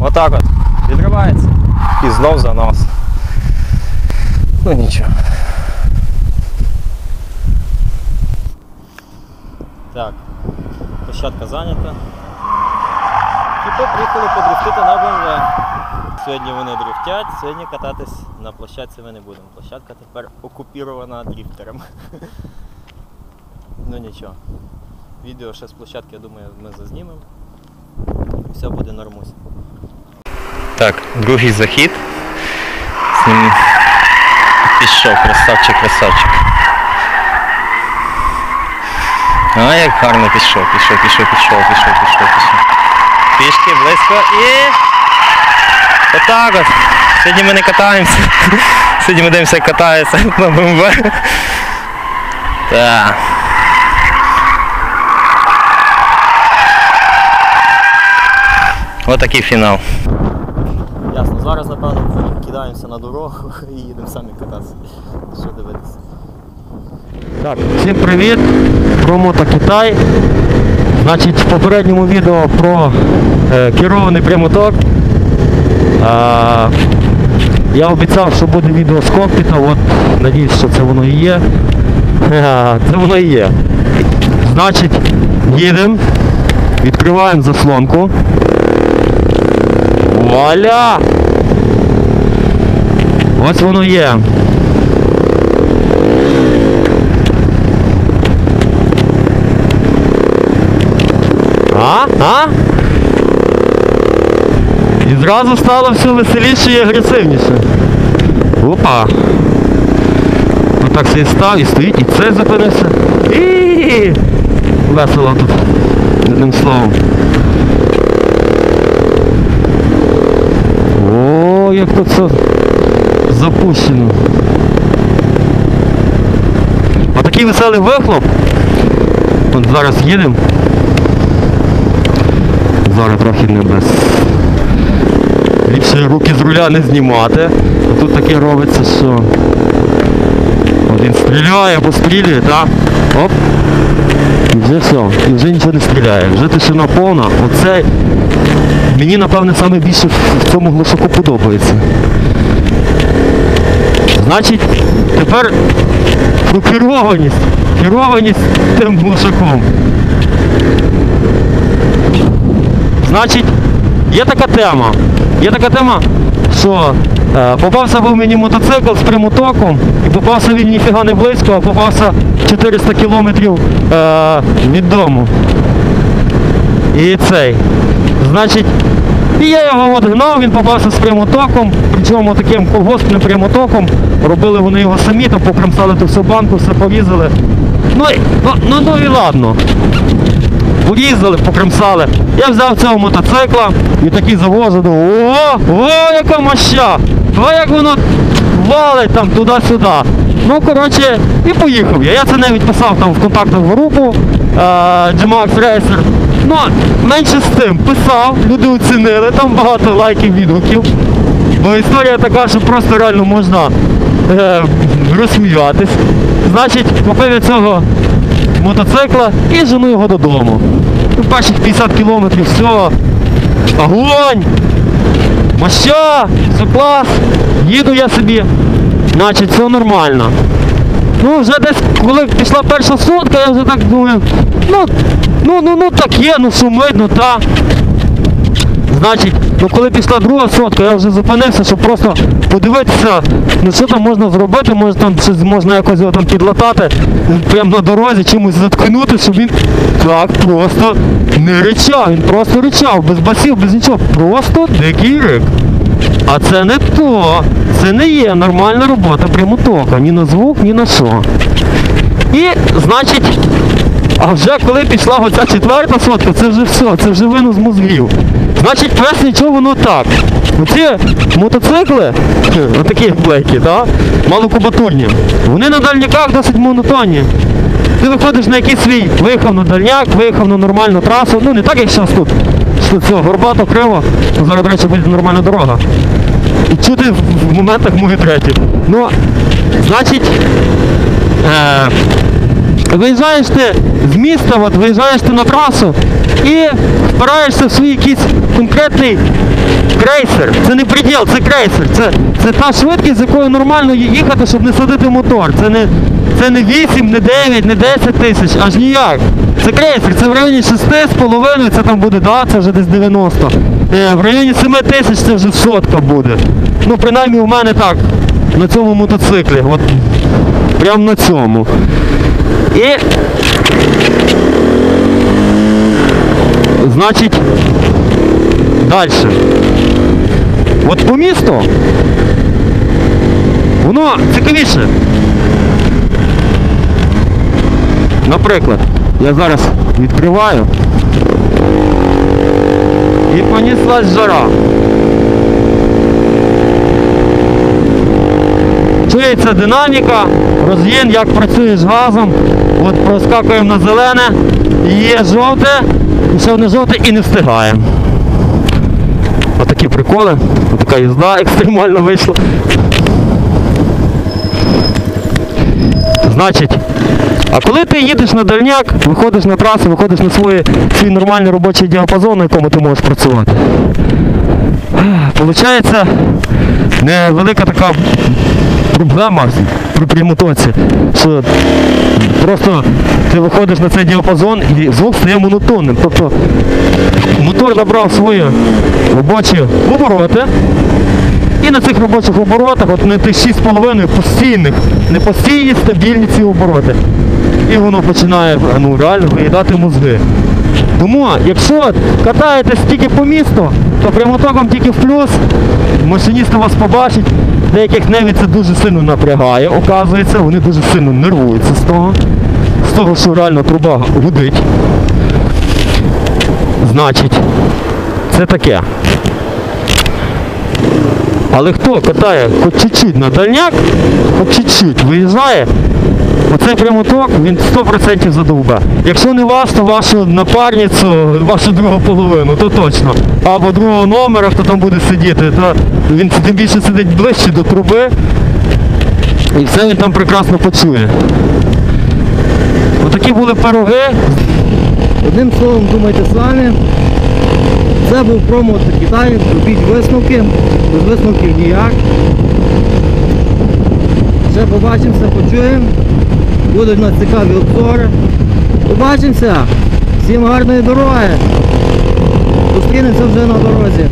Отак от. Відривається. І знов занос. Ну нічого. Так, площадка зайнята. І приїхали подрифтити на БМВ. Сьогодні вони дрифтять, сьогодні кататись на площадці ми не будемо. Площадка тепер окупірована дрифтерами. Ну нічого. Відео ще з площадки, я думаю, ми зазнімемо. Все буде нормусь. Так, другий захід. З пішов, красавчик, красавчик. А, як гарно пішов, пішов, пішов, пішов, пішов, пішов, пішов. Пішки близько і. Отак от. Сьогодні ми не катаємося. Сьогодні ми дивимося, як катається на БМВ. Так. Отакий фінал. Зараз напевно кидаємося на дорогу і їдемо самі кататися. Що дивитися? Так, всім привіт! Про Мото Китай. Значить, в попередньому відео про е, керований прямоток. А, я обіцяв, що буде відео з кокпіта, от надіюсь, що це воно і є. Це воно і є. Значить, їдемо, відкриваємо заслонку. Вуаля! Ось воно є. А? А? І зразу стало все веселіше і агресивніше. Опа. Отак собі став і стоїть, і це зупинився. І весело тут. Одним словом. О, як тут все запущено. Отакий веселий вихлоп. От зараз їдемо. Зараз трохи не без. Ліпше руки з руля не знімати. А тут таке робиться, що один стріляє або стрілює, так? Оп. І вже все. І вже нічого не стріляє. Вже тишина повна. Оце мені напевне саме більше в цьому глушаку подобається. Значить, тепер про керованість. Керованість тим глушаком. Значить, є така тема. Є така тема, що е, попався був мені мотоцикл з прямотоком, і попався він ніфіга не близько, а попався 400 кілометрів е, від дому. І цей. Значить, і я його от гнав, він попався з прямотоком, причому таким колгоспним прямотоком. Робили вони його самі, там покромсали ту всю банку, все порізали. Ну, ну, ну, ну і ладно порізали, покремсали. Я взяв цього мотоцикла і такий думаю, о, о, яка моща! О, як воно валить там туди-сюди. Ну, коротше, і поїхав я. Я це навіть писав там в контактну групу е, G-Max Racer. Ну, менше з тим, писав, люди оцінили, там багато лайків, відгуків. Бо історія така, що просто реально можна е, розсміятись. Значить, купив я цього мотоцикла і жену його додому. Перших 50 кілометрів, все, огонь, моща, все клас, їду я собі, значить все нормально. Ну вже десь, коли пішла перша сотка, я вже так думаю, ну, ну, ну, ну так є, ну шумить, ну так. Значить, ну коли пішла друга сотка, я вже зупинився, щоб просто подивитися, ну що там можна зробити, може там щось можна якось його там підлатати, прямо на дорозі, чимось заткнути, щоб він так просто не ричав, він просто ричав, без басів, без нічого, просто дикий рик. А це не то, це не є нормальна робота прямотока, ні на звук, ні на що. І, значить, а вже коли пішла оця четверта сотка, це вже все, це вже винос мозгів. Значить, прес нічого воно так. Оці мотоцикли, отакі блейки, да, малокубатурні, вони на дальняках досить монотонні. Ти виходиш на якийсь свій, виїхав на дальняк, виїхав на нормальну трасу, ну не так, як зараз тут. Що це горбато, криво, зараз, до речі, буде нормальна дорога. І чути в- в моментах муги треті. Ну, значить, е, виїжджаєш ти з міста, от, виїжджаєш ти на трасу і впираєшся в свій якийсь конкретний крейсер. Це не приділ, це крейсер. Це, це та швидкість, з якою нормально їхати, щоб не садити мотор. Це не, це не 8, не 9, не 10 тисяч, аж ніяк. Це крейсер, це в районі 6,5, це там буде, да, це вже десь 90. Е, в районі 7 тисяч це вже сотка буде. Ну, принаймні у мене так, на цьому мотоциклі. От, прямо на цьому. І значить, далі. От по місту воно цікавіше. Наприклад, я зараз відкриваю і понеслась жара. Чується динаміка, розгін, як працює з газом. От проскакуємо на зелене, є жовте, ще не жовте і не встигаємо. Отакі приколи, така їзда екстремально вийшла. Значить, а коли ти їдеш на дальняк, виходиш на трасу, виходиш на свій, свій нормальний робочий діапазон, на якому ти можеш працювати. Получається невелика така проблема при прямотоці, що просто ти виходиш на цей діапазон і звук стає монотонним. Тобто мотор набрав свої робочі обороти. І на цих робочих оборотах, от на тих 6,5 постійних, не постійні, стабільні ці обороти. І воно починає ну, реально виїдати мозги. Тому, якщо катаєтесь тільки по місту, то прямотоком тільки в плюс, машиніст вас побачить, деяких навіть це дуже сильно напрягає, оказується, вони дуже сильно нервуються з того, з того, що реально труба гудить. Значить, це таке. Але хто катає хоч чуть-чуть на дальняк, хоч чуть-чуть виїжджає, оцей прямоток він 100% задовбе. Якщо не вас, то вашу напарницю, вашу другу половину, то точно. Або другого номера, хто там буде сидіти, то він тим більше сидить ближче до труби. І все він там прекрасно почує. Отакі були пироги. Одним словом, думайте самі. Це був промот Китаю, робіть висновки, без висновків ніяк. Ще побачимося, почуємо. Будуть у нас цікаві обзори. Побачимося. Всім гарної дороги. Зустрінемося вже на дорозі.